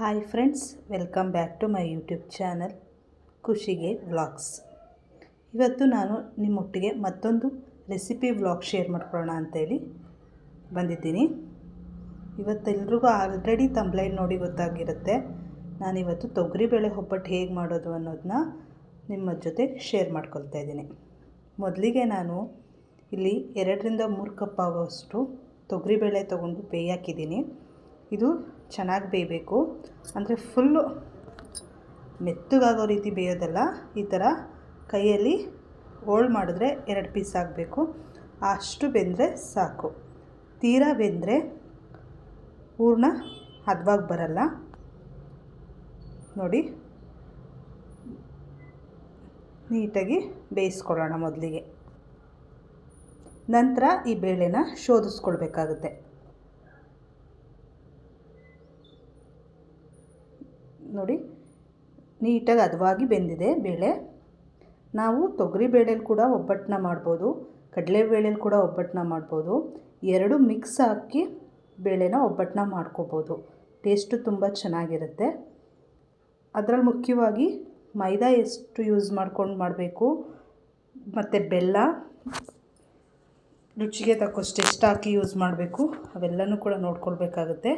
Hi friends, welcome back to my YouTube channel ಖುಷಿಗೆ vlogs. ಇವತ್ತು ನಾನು ನಿಮ್ಮೊಟ್ಟಿಗೆ ಮತ್ತೊಂದು ರೆಸಿಪಿ ವ್ಲಾಗ್ ಶೇರ್ ಮಾಡ್ಕೊಳ್ಳೋಣ ಅಂತೇಳಿ ಬಂದಿದ್ದೀನಿ. ಇವತ್ತೆಲ್ರಿಗೂ ಆಲ್ರೆಡಿ ತಂಬ್ಲೈನ್ ನೋಡಿ ಗೊತ್ತಾಗಿರುತ್ತೆ. ನಾನಿವತ್ತು ತೊಗರಿಬೇಳೆ ಒಬ್ಬಟ್ಟು ಹೇಗೆ ಮಾಡೋದು ಅನ್ನೋದನ್ನ ನಿಮ್ಮ ಜೊತೆ ಶೇರ್ ಮಾಡ್ಕೊಳ್ತಾ ಇದ್ದೀನಿ. ಮೊದಲಿಗೆ ನಾನು ಇಲ್ಲಿ ಎರಡರಿಂದ ಮೂರು ಕಪ್ ಆಗೋಷ್ಟು ತೊಗರಿಬೇಳೆ ತೊಗೊಂಡು ಬೇಯಾಕಿದ್ದೀನಿ ಇದು ಚೆನ್ನಾಗಿ ಬೇಯಬೇಕು. ಅಂದರೆ ಫುಲ್ಲು ಮೆತ್ತಗಾಗೋ ರೀತಿ ಬೇಯೋದಲ್ಲ, ಈ ಥರ ಕೈಯಲ್ಲಿ ಹೋಳ್ ಮಾಡಿದ್ರೆ ಎರಡು ಪೀಸ್ ಆಗಬೇಕು. ಅಷ್ಟು ಬೆಂದರೆ ಸಾಕು. ತೀರಾ ಬೆಂದರೆ ಹೂರ್ಣ ಹದವಾಗಿ ಬರಲ್ಲ. ನೋಡಿ, ನೀಟಾಗಿ ಬೇಯಿಸ್ಕೊಳ್ಳೋಣ ಮೊದಲಿಗೆ. ನಂತರ ಈ ಬೇಳೆನ ಶೋಧಿಸ್ಕೊಳ್ಬೇಕಾಗುತ್ತೆ ನೋಡಿ ನೀಟಾಗಿ ಹದವಾಗಿ ಬೆಂದಿದೆ ಬೇಳೆ. ನಾವು ತೊಗರಿ ಬೇಳೆಲಿ ಕೂಡ ಒಬ್ಬಟ್ಟನ್ನ ಮಾಡ್ಬೋದು, ಕಡಲೆ ಬೇಳೆಲಿ ಕೂಡ ಒಬ್ಬಟ್ಟನ್ನ ಮಾಡ್ಬೋದು. ಎರಡು ಮಿಕ್ಸ್ ಹಾಕಿ ಬೇಳೆನ ಒಬ್ಬಟ್ಟನ್ನ ಮಾಡ್ಕೋಬೋದು. ಟೇಸ್ಟು ತುಂಬ ಚೆನ್ನಾಗಿರುತ್ತೆ. ಅದರಲ್ಲಿ ಮುಖ್ಯವಾಗಿ ಮೈದಾ ಎಷ್ಟು ಯೂಸ್ ಮಾಡ್ಕೊಂಡು ಮಾಡಬೇಕು, ಮತ್ತು ಬೆಲ್ಲ, ರುಚಿಗೆ ತಕ್ಕಷ್ಟು ಎಷ್ಟು ಹಾಕಿ ಯೂಸ್ ಮಾಡಬೇಕು, ಅವೆಲ್ಲನೂ ಕೂಡ ನೋಡ್ಕೊಳ್ಬೇಕಾಗುತ್ತೆ.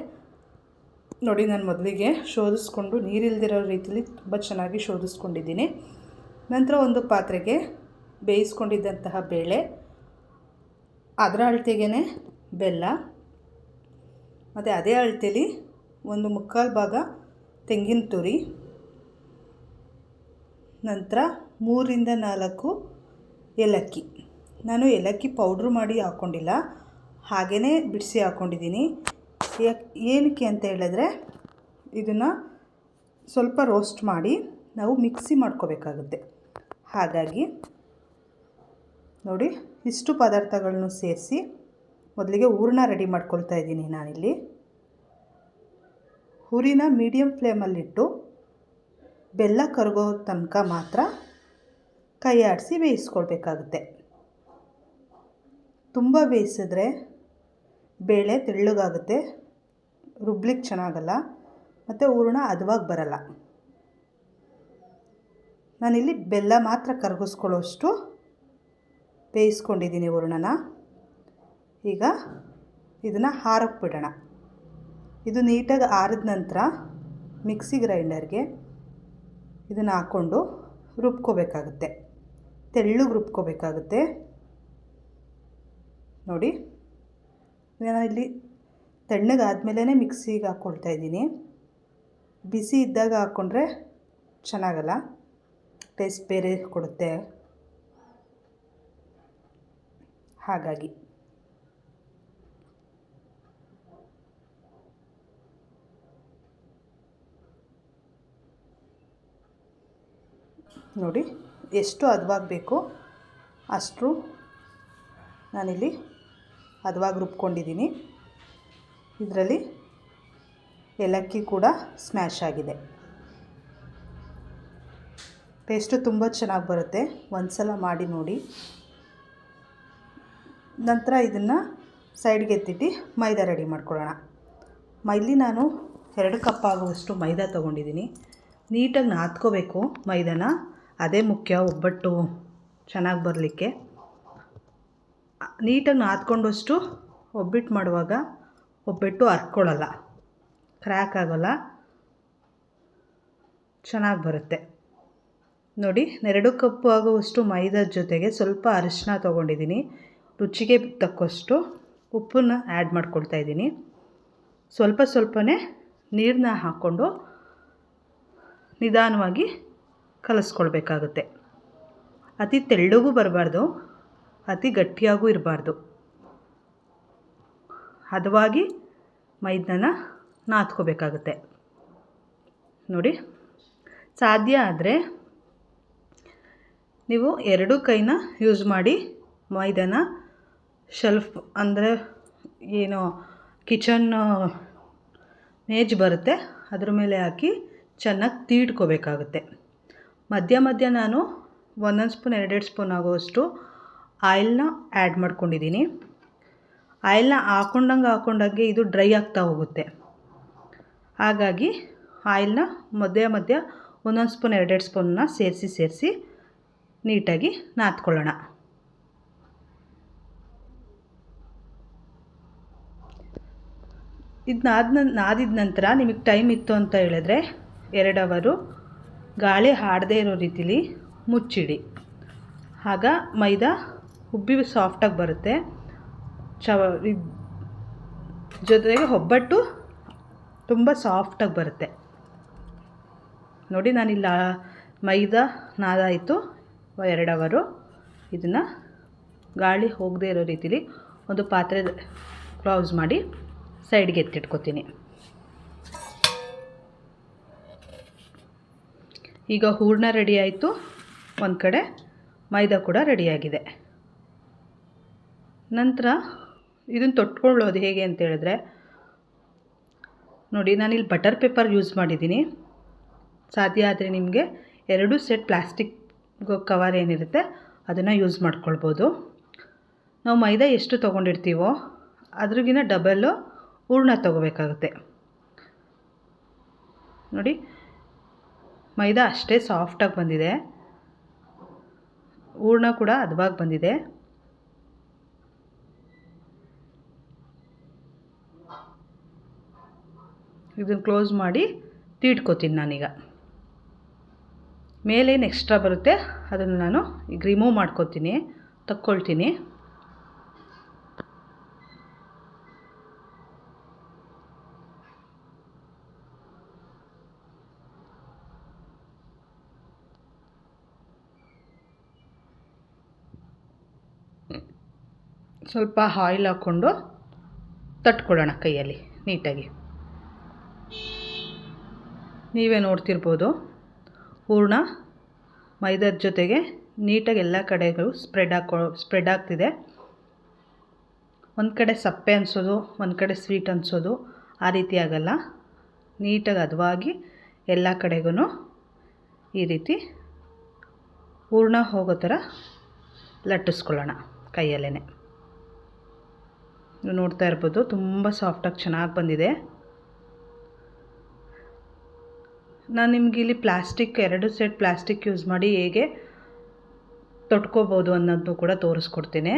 ನೋಡಿ, ನಾನು ಮೊದಲಿಗೆ ಶೋಧಿಸ್ಕೊಂಡು ನೀರಿಲ್ದಿರೋ ರೀತಿಯಲ್ಲಿ ತುಂಬ ಚೆನ್ನಾಗಿ ಶೋಧಿಸ್ಕೊಂಡಿದ್ದೀನಿ. ನಂತರ ಒಂದು ಪಾತ್ರೆಗೆ ಬೇಯಿಸ್ಕೊಂಡಿದ್ದಂತಹ ಬೇಳೆ, ಅದರ ಅಳತೆಗೇ ಬೆಲ್ಲ, ಮತ್ತು ಅದೇ ಅಳತೆಯಲ್ಲಿ ಒಂದು ಮುಕ್ಕಾಲು ಭಾಗ ತೆಂಗಿನ ತುರಿ, ನಂತರ ಮೂರಿಂದ ನಾಲ್ಕು ಏಲಕ್ಕಿ. ನಾನು ಏಲಕ್ಕಿ ಪೌಡ್ರು ಮಾಡಿ ಹಾಕ್ಕೊಂಡಿಲ್ಲ ಹಾಗೆಯೇ ಬಿಡಿಸಿ ಹಾಕ್ಕೊಂಡಿದ್ದೀನಿ ಯಾಕೆ ಏನಕ್ಕೆ ಅಂತ ಹೇಳಿದ್ರೆ ಇದನ್ನು ಸ್ವಲ್ಪ ರೋಸ್ಟ್ ಮಾಡಿ ನಾವು ಮಿಕ್ಸಿ ಮಾಡ್ಕೋಬೇಕಾಗುತ್ತೆ. ಹಾಗಾಗಿ ನೋಡಿ ಇಷ್ಟು ಪದಾರ್ಥಗಳನ್ನು ಸೇರಿಸಿ ಮೊದಲಿಗೆ ಹೂರಣ ರೆಡಿ ಮಾಡ್ಕೊಳ್ತಾ ಇದ್ದೀನಿ ನಾನಿಲ್ಲಿ. ಹುರಿನ ಮೀಡಿಯಂ ಫ್ಲೇಮಲ್ಲಿಟ್ಟು ಬೆಲ್ಲ ಕರಗೋ ತನಕ ಮಾತ್ರ ಕೈ ಆಡಿಸಿ ಬೇಯಿಸ್ಕೊಳ್ಬೇಕಾಗುತ್ತೆ. ತುಂಬ ಬೇಯಿಸಿದ್ರೆ ಬೇಳೆ ತೆಳ್ಳಗಾಗುತ್ತೆ. ರುಬ್ಲಿಕ್ಕೆ ಚೆನ್ನಾಗಲ್ಲ, ಮತ್ತು ಹೂರ್ಣ ಹದವಾಗಿ ಬರಲ್ಲ. ನಾನಿಲ್ಲಿ ಬೆಲ್ಲ ಮಾತ್ರ ಕರಗಿಸ್ಕೊಳ್ಳೋಷ್ಟು ಬೇಯಿಸ್ಕೊಂಡಿದ್ದೀನಿ ಹೂರ್ಣನ. ಈಗ ಇದನ್ನು ಹಾರಕ್ಕೆ ಬಿಡೋಣ ಇದು ನೀಟಾಗಿ ಆರಿದ ನಂತರ ಮಿಕ್ಸಿ ಗ್ರೈಂಡರ್ಗೆ ಇದನ್ನು ಹಾಕ್ಕೊಂಡು ರುಬ್ಕೋಬೇಕಾಗುತ್ತೆ. ತೆಳ್ಳಗೆ ರುಬ್ಕೋಬೇಕಾಗುತ್ತೆ. ನೋಡಿ ನಾನು ಇಲ್ಲಿ ತಣ್ಣಗಾದ್ಮೇಲೆ ಮಿಕ್ಸಿಗೆ ಹಾಕ್ಕೊಳ್ತಾ ಇದ್ದೀನಿ. ಬಿಸಿ ಇದ್ದಾಗ ಹಾಕ್ಕೊಂಡ್ರೆ ಚೆನ್ನಾಗಲ್ಲ, ಟೇಸ್ಟ್ ಬೇರೆ ಕೊಡುತ್ತೆ. ಹಾಗಾಗಿ. ನೋಡಿ, ಎಷ್ಟು ಹದವಾಗಬೇಕು ಅಷ್ಟು ನಾನಿಲ್ಲಿ ಹದವಾಗಿ ರುಬ್ಕೊಂಡಿದ್ದೀನಿ. ಇದರಲ್ಲಿ ಏಲಕ್ಕಿ ಕೂಡ ಸ್ಮ್ಯಾಶ್ ಆಗಿದೆ. ಟೇಸ್ಟು ತುಂಬ ಚೆನ್ನಾಗಿ ಬರುತ್ತೆ. ಒಂದು ಸಲ ಮಾಡಿ ನೋಡಿ. ನಂತರ ಇದನ್ನು ಸೈಡ್ಗೆ ಎತ್ತಿಟ್ಟು ಮೈದಾ ರೆಡಿ ಮಾಡ್ಕೊಳ್ಳೋಣ. ಮೈಲಿ ನಾನು ಎರಡು ಕಪ್ ಆಗುವಷ್ಟು ಮೈದಾ ತೊಗೊಂಡಿದ್ದೀನಿ. ನೀಟಾಗಿ ನಾದ್ಕೋಬೇಕು ಮೈದಾನ. ಅದೇ ಮುಖ್ಯ ಒಬ್ಬಟ್ಟು ಚೆನ್ನಾಗಿ ಬರಲಿಕ್ಕೆ. ನೀಟಾಗಿ ನಾದ್ಕೊಂಡಷ್ಟು ಒಬ್ಬಿಟ್ಟು ಮಾಡುವಾಗ ಒಬ್ಬಟ್ಟು ಹರ್ಕೊಳ್ಳಲ್ಲ. ಕ್ರ್ಯಾಕ್ ಆಗೋಲ್ಲ. ಚೆನ್ನಾಗಿ ಬರುತ್ತೆ. ನೋಡಿ ಎರಡು ಕಪ್ಪು ಆಗುವಷ್ಟು ಮೈದಾದ ಜೊತೆಗೆ ಸ್ವಲ್ಪ ಅರಿಶಿನ ತೊಗೊಂಡಿದ್ದೀನಿ. ರುಚಿಗೆ ತಕ್ಕಷ್ಟು ಉಪ್ಪನ್ನು ಆ್ಯಡ್ ಮಾಡ್ಕೊಳ್ತಾ ಇದ್ದೀನಿ. ಸ್ವಲ್ಪ ಸ್ವಲ್ಪನೇ ನೀರನ್ನ ಹಾಕ್ಕೊಂಡು ನಿಧಾನವಾಗಿ ಕಲಿಸ್ಕೊಳ್ಬೇಕಾಗುತ್ತೆ. ಅತಿ ತೆಳ್ಳಗೂ ಬರಬಾರ್ದು, ಅತಿ ಗಟ್ಟಿಯಾಗೂ ಇರಬಾರ್ದು. ಹದವಾಗಿ ಮೈದಾನ ನಾದ್ಕೋಬೇಕಾಗುತ್ತೆ. ನೋಡಿ, ಸಾಧ್ಯ ಆದರೆ ನೀವು ಎರಡೂ ಕೈನ ಯೂಸ್ ಮಾಡಿ ಮೈದಾನ ಶೆಲ್ಫ್ ಅಂದರೆ ಏನು ಕಿಚನ್ ಮೇಜ್ ಬರುತ್ತೆ, ಅದ್ರ ಮೇಲೆ ಹಾಕಿ ಚೆನ್ನಾಗಿ ತೀಡ್ಕೋಬೇಕಾಗುತ್ತೆ. ಮಧ್ಯ ಮಧ್ಯ ನಾನು ಒಂದೊಂದು ಸ್ಪೂನ್ ಎರಡೆರಡು ಸ್ಪೂನ್ ಆಗೋವಷ್ಟು ಆಯಿಲ್ನ ಆ್ಯಡ್ ಮಾಡ್ಕೊಂಡಿದ್ದೀನಿ. ಆಯಿಲ್ನ ಹಾಕೊಂಡಂಗೆ ಹಾಕೊಂಡಂಗೆ ಇದು ಡ್ರೈ ಆಗ್ತಾ ಹೋಗುತ್ತೆ. ಹಾಗಾಗಿ ಆಯಿಲ್ನ ಮಧ್ಯ ಮಧ್ಯ ಒಂದೊಂದು ಸ್ಪೂನ್, ಎರಡೆರಡು ಸ್ಪೂನ್ನ ಸೇರಿಸಿ ಸೇರಿಸಿ ನೀಟಾಗಿ ನಾದ್ಕೊಳ್ಳೋಣ. ಇದು ನಾದ ನಾದಿದ ನಂತರ ನಿಮಗೆ ಟೈಮ್ ಇತ್ತು ಅಂತ ಹೇಳಿದ್ರೆ ಎರಡು ಅವರು ಗಾಳಿ ಹಾಡದೇ ಇರೋ ರೀತಿಲಿ ಮುಚ್ಚಿಡಿ. ಆಗ ಮೈದಾ ಉಬ್ಬಿ ಸಾಫ್ಟಾಗಿ ಬರುತ್ತೆ. ಚವ ಜೊತೆಗೆ ಒಬ್ಬಟ್ಟು ತುಂಬ ಸಾಫ್ಟಾಗಿ ಬರುತ್ತೆ. ನೋಡಿ ನಾನಿಲ್ಲ, ಮೈದಾ ನಾದಾಯಿತು, ಎರಡು ಅವರು. ಇದನ್ನು ಗಾಳಿ ಹೋಗದೇ ಇರೋ ರೀತಿಲಿ ಒಂದು ಪಾತ್ರೆ ಕ್ಲೌಸ್ ಮಾಡಿ ಸೈಡ್ಗೆ ಎತ್ತಿಟ್ಕೊತೀನಿ. ಈಗ ಹೂರಣ ರೆಡಿ ಆಯಿತು. ಒಂದು ಕಡೆ ಮೈದಾ ಕೂಡ ರೆಡಿಯಾಗಿದೆ ನಂತರ ಇದನ್ನು ತೊಟ್ಕೊಳ್ಳೋದು ಹೇಗೆ ಅಂತ ಹೇಳಿದ್ರೆ, ನೋಡಿ ನಾನಿಲ್ಲಿ ಬಟರ್ ಪೇಪರ್ ಯೂಸ್ ಮಾಡಿದ್ದೀನಿ. ಸಾಧ್ಯ ಆದರೆ ನಿಮಗೆ ಎರಡು ಸೆಟ್ ಪ್ಲಾಸ್ಟಿಕ್ ಕವರ್ ಏನಿರುತ್ತೆ ಅದನ್ನು ಯೂಸ್ ಮಾಡ್ಕೊಳ್ಬೋದು. ನಾವು ಮೈದಾ ಎಷ್ಟು ತೊಗೊಂಡಿರ್ತೀವೋ ಅದ್ರಿಗಿನ ಡಬಲ್ಲು ಹೂರ್ಣ ತೊಗೋಬೇಕಾಗುತ್ತೆ. ನೋಡಿ, ಮೈದಾ ಅಷ್ಟೇ ಸಾಫ್ಟಾಗಿ ಬಂದಿದೆ. ಹೂರ್ಣ ಕೂಡ ಹದವಾಗಿ ಬಂದಿದೆ. ಇದನ್ನು ಕ್ಲೋಸ್ ಮಾಡಿ ತೀಟ್ಕೋತೀನಿ ನಾನೀಗ. ಮೇಲೇನು ಎಕ್ಸ್ಟ್ರಾ ಬರುತ್ತೆ, ಅದನ್ನು ನಾನು ಈಗ ರಿಮೂವ್ ಮಾಡ್ಕೋತೀನಿ, ತಕ್ಕೊಳ್ತೀನಿ. ಸ್ವಲ್ಪ ಆಯಿಲ್ ಹಾಕ್ಕೊಂಡು ತಟ್ಕೊಳ್ಳೋಣ ಕೈಯಲ್ಲಿ ನೀಟಾಗಿ. ನೀವೇ ನೋಡ್ತಿರ್ಬೋದು. ಹೂರ್ಣ ಮೈದಾದ ಜೊತೆಗೆ ನೀಟಾಗಿ ಎಲ್ಲ ಕಡೆಗಳು ಸ್ಪ್ರೆಡ್ ಹಾಕೊ ಸ್ಪ್ರೆಡ್ ಆಗ್ತಿದೆ. ಒಂದು ಕಡೆ ಸಪ್ಪೆ ಅನಿಸೋದು, ಒಂದು ಕಡೆ ಸ್ವೀಟ್ ಅನಿಸೋದು, ಆ ರೀತಿ ಆಗಲ್ಲ. ನೀಟಾಗಿ ಹದವಾಗಿ ಎಲ್ಲ ಕಡೆಗೂ ಈ ರೀತಿ ಹೂರ್ಣ ಹೋಗೋ ಥರ ಲಟ್ಟಿಸ್ಕೊಳ್ಳೋಣ ಕೈಯಲ್ಲೇ ನೋಡ್ತಾ ಇರ್ಬೋದು, ತುಂಬ ಸಾಫ್ಟಾಗಿ ಚೆನ್ನಾಗಿ ಬಂದಿದೆ. ನಾನು ನಿಮಗೆ ಇಲ್ಲಿ ಪ್ಲಾಸ್ಟಿಕ್, ಎರಡು ಸೆಟ್ ಪ್ಲಾಸ್ಟಿಕ್ ಯೂಸ್ ಮಾಡಿ ಹೇಗೆ ತೊಟ್ಕೋಬೋದು ಅನ್ನೋದನ್ನು ಕೂಡ ತೋರಿಸ್ಕೊಡ್ತೀನಿ.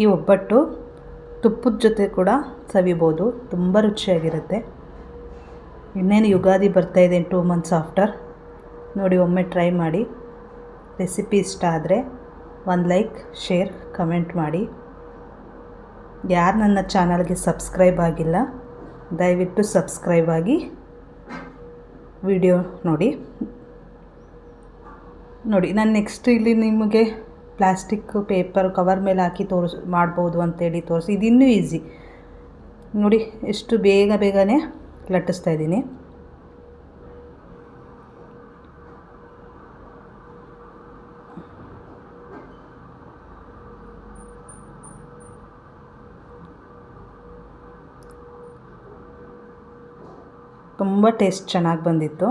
ಈ ಒಬ್ಬಟ್ಟು ತುಪ್ಪದ ಜೊತೆ ಕೂಡ ಸವಿಬೋದು. ತುಂಬ ರುಚಿಯಾಗಿರುತ್ತೆ. ಇನ್ನೇನು ಯುಗಾದಿ ಬರ್ತಾಯಿದೆ ಟೂ ಮಂತ್ಸ್ ಆಫ್ಟರ್. ನೋಡಿ, ಒಮ್ಮೆ ಟ್ರೈ ಮಾಡಿ. ರೆಸಿಪಿ ಇಷ್ಟ ಆದರೆ ಒಂದು ಲೈಕ್, ಶೇರ್, ಕಮೆಂಟ್ ಮಾಡಿ. ಯಾರು ನನ್ನ ಚಾನಲ್ಗೆ ಸಬ್ಸ್ಕ್ರೈಬ್ ಆಗಿಲ್ಲ, ದಯವಿಟ್ಟು ಸಬ್ಸ್ಕ್ರೈಬ್ ಆಗಿ ವಿಡಿಯೋ ನೋಡಿ. ನೋಡಿ, ನಾನು ನೆಕ್ಸ್ಟ್ ಇಲ್ಲಿ ನಿಮಗೆ ಪ್ಲಾಸ್ಟಿಕ್ ಪೇಪರ್ ಕವರ್ ಮೇಲೆ ಹಾಕಿ ತೋರಿಸ್, ಮಾಡ್ಬೋದು ಅಂತೇಳಿ ತೋರಿಸಿ. ಇನ್ನೂ ಈಸಿ ನೋಡಿ, ಎಷ್ಟು ಬೇಗ ಬೇಗನೆ ಲಟ್ಟಿಸ್ತಾ ಇದ್ದೀನಿ. ತುಂಬ ಟೇಸ್ಟ್ ಚೆನ್ನಾಗಿ ಬಂದಿತ್ತು.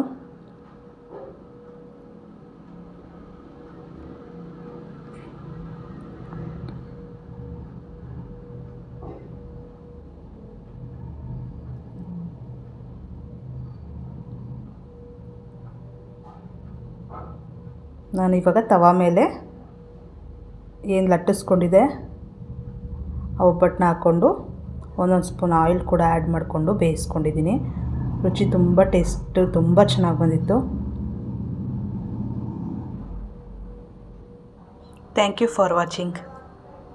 ನಾನು ಇವಾಗ ತವಾ ಮೇಲೆ ಏನು ಲಟ್ಟಿಸ್ಕೊಂಡಿದೆ ಆ ಒಬ್ಬಟ್ಟನ್ನ ಹಾಕ್ಕೊಂಡು ಒಂದೊಂದು ಸ್ಪೂನ್ ಆಯಿಲ್ ಕೂಡ ಆ್ಯಡ್ ಮಾಡಿಕೊಂಡು ಬೇಯಿಸ್ಕೊಂಡಿದ್ದೀನಿ. ರುಚಿ ತುಂಬ ಟೇಸ್ಟು, ತುಂಬ ಚೆನ್ನಾಗಿ ಬಂದಿತ್ತು. Thank you for watching